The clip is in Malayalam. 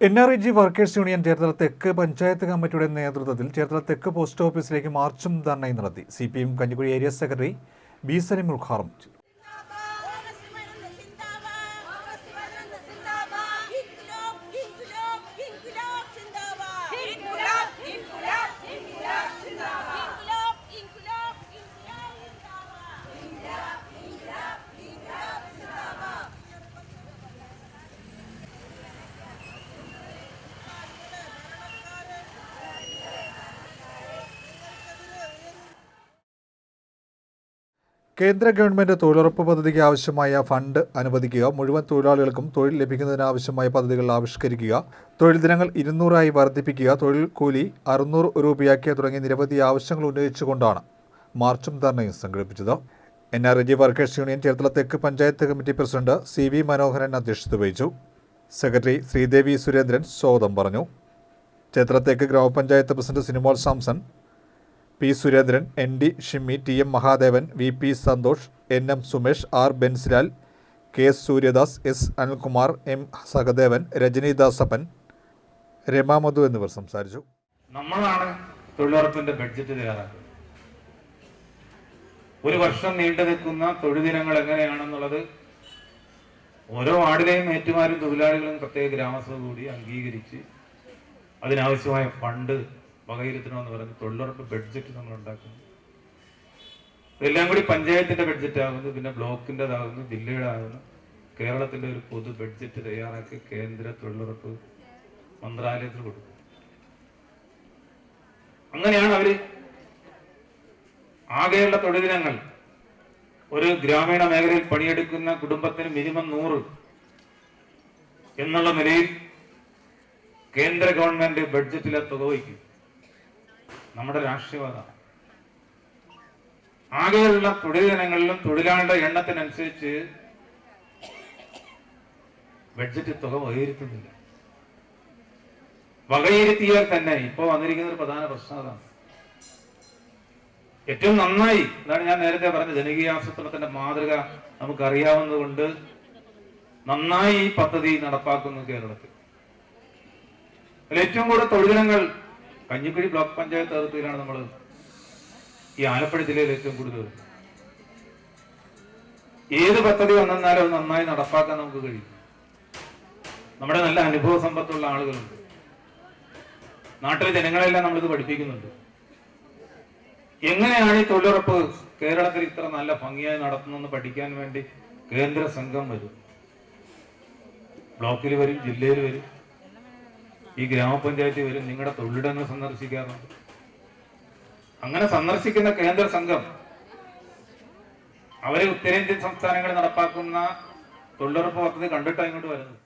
N R E G workers union Cherthala തെക്ക് പഞ്ചായത്ത് കമ്മിറ്റിയുടെ നേതൃത്വത്തിൽ ചേർത്തല തെക്ക് പോസ്റ്റ് ഓഫീസിലേക്ക് മാർച്ചും ധർണയും നടത്തി. C P M Kanjikuzhi area secretary B Salim ഉദ്ഘാടനം കേന്ദ്ര ഗവൺമെന്റ് തൊഴിലുറപ്പ് പദ്ധതിക്ക് ആവശ്യമായ ഫണ്ട് അനുവദിക്കുക മുഴുവൻ തൊഴിലാളികൾക്കും തൊഴിൽ ലഭിക്കുന്നതിനാവശ്യമായ പദ്ധതികൾ ആവിഷ്കരിക്കുക തൊഴിൽ ദിനങ്ങൾ ഇരുന്നൂറായി വർദ്ധിപ്പിക്കുക തൊഴിൽ കൂലി അറുന്നൂറ് രൂപയാക്കിയ തുടങ്ങിയ നിരവധി ആവശ്യങ്ങൾ ഉന്നയിച്ചുകൊണ്ടാണ്. മാർച്ചും ധർണയും സംഘടിപ്പിച്ചത്. N R G workers union Cherthala തെക്ക് panchayat committee president C V Manoharan അധ്യക്ഷത വഹിച്ചു. സെക്രട്ടറി ശ്രീദേവി സുരേന്ദ്രൻ സ്വാഗതം പറഞ്ഞു. ചേർത്തല തെക്ക് ഗ്രാമപഞ്ചായത്ത് president Sinimol Samson P Surendran N D Shimmy T M Mahadevan V P Santhosh N M Sumesh R Bensilal K S Suryadas S Anilkumar M Sahadevan Rajani Dasappan Rama എന്നിവർ സംസാരിച്ചു. നമ്മളാണ് തൊഴിലുറപ്പിന്റെ ബഡ്ജറ്റ് തയ്യാറാക്കുന്നത്. ഒരു വർഷം നീണ്ടു നിൽക്കുന്ന തൊഴിൽ ദിനങ്ങൾ എങ്ങനെയാണെന്നുള്ളത് ഓരോ വാർഡിലെയും ഏറ്റുമാരും തൊഴിലാളികളും പ്രത്യേക ഗ്രാമസഭ കൂടി അംഗീകരിച്ച് അതിനാവശ്യമായ ഫണ്ട് വകയിരുത്തണമെന്ന് പറഞ്ഞ് തൊഴിലുറപ്പ് ബഡ്ജറ്റ് നമ്മൾ ഉണ്ടാക്കുന്നു ഇതെല്ലാം കൂടി പഞ്ചായത്തിന്റെ ബഡ്ജറ്റ് ആകുന്നു പിന്നെ ബ്ലോക്കിന്റെതാകുന്നു ജില്ലയുടെ ആകുന്നു കേരളത്തിന്റെ ഒരു പൊതു ബഡ്ജറ്റ് തയ്യാറാക്കി കേന്ദ്ര തൊഴിലുറപ്പ് മന്ത്രാലയത്തിൽ കൊടുക്കും അങ്ങനെയാണ് അവർ ആകെയുള്ള തൊഴിലിനങ്ങൾ. ഒരു ഗ്രാമീണ മേഖലയിൽ പണിയെടുക്കുന്ന കുടുംബത്തിന് മിനിമം നൂറ് എന്നുള്ള നിലയിൽ കേന്ദ്ര ഗവൺമെന്റ് ബഡ്ജറ്റിലെ തുക വയ്ക്കും നമ്മുടെ രാഷ്ട്രീയവാദമാണ് ആകെയുള്ള തൊഴിൽ ദിനങ്ങളിലും തൊഴിലാളിയുടെ എണ്ണത്തിനനുസരിച്ച് ബഡ്ജറ്റ് തുക വകയിരുത്തുന്നില്ല. വകയിരുത്തിയാൽ തന്നെ ഇപ്പൊ വന്നിരിക്കുന്ന ഒരു പ്രധാന പ്രശ്നം അതാണ്. ഏറ്റവും നന്നായി അതാണ് ഞാൻ നേരത്തെ പറഞ്ഞ ജനകീയ ആസൂത്രണത്തിന്റെ മാതൃക നമുക്കറിയാവുന്നതുകൊണ്ട് നന്നായി ഈ പദ്ധതി നടപ്പാക്കുന്നു കേരളത്തിൽ. ഏറ്റവും കൂടുതൽ തൊഴിലിനങ്ങൾ കഞ്ഞിക്കുഴി ബ്ലോക്ക് പഞ്ചായത്ത് അതിർത്തിയിലാണ് നമ്മൾ ഈ ആലപ്പുഴ ജില്ലയിൽ ഏറ്റവും കൂടുതൽ. ഏത് പദ്ധതി വന്നെന്നാലും അത് നന്നായി നടപ്പാക്കാൻ നമുക്ക് കഴിയും. നമ്മുടെ നല്ല അനുഭവ സമ്പത്തുള്ള ആളുകളുണ്ട് നാട്ടിലെ ജനങ്ങളെല്ലാം നമ്മളിത് പഠിപ്പിക്കുന്നുണ്ട്. എങ്ങനെയാണ് ഈ തൊഴിലുറപ്പ് കേരളത്തിൽ ഇത്ര നല്ല ഭംഗിയായി നടത്തുന്നെന്ന് പഠിക്കാൻ വേണ്ടി കേന്ദ്ര സംഘം വരും. ബ്ലോക്കിൽ വരും ജില്ലയിൽ വരും. ഈ ഗ്രാമപഞ്ചായത്തിൽ വരും നിങ്ങളുടെ തൊഴിലിടങ്ങൾ സന്ദർശിക്കാറുണ്ട്. അങ്ങനെ സന്ദർശിക്കുന്ന കേന്ദ്ര സംഘം അവരെ ഉത്തരേന്ത്യൻ സംസ്ഥാനങ്ങളിൽ നടപ്പാക്കുന്ന തൊഴിലുറപ്പ് പദ്ധതി കണ്ടിട്ടാണ് ഇങ്ങോട്ട് വരുന്നത്.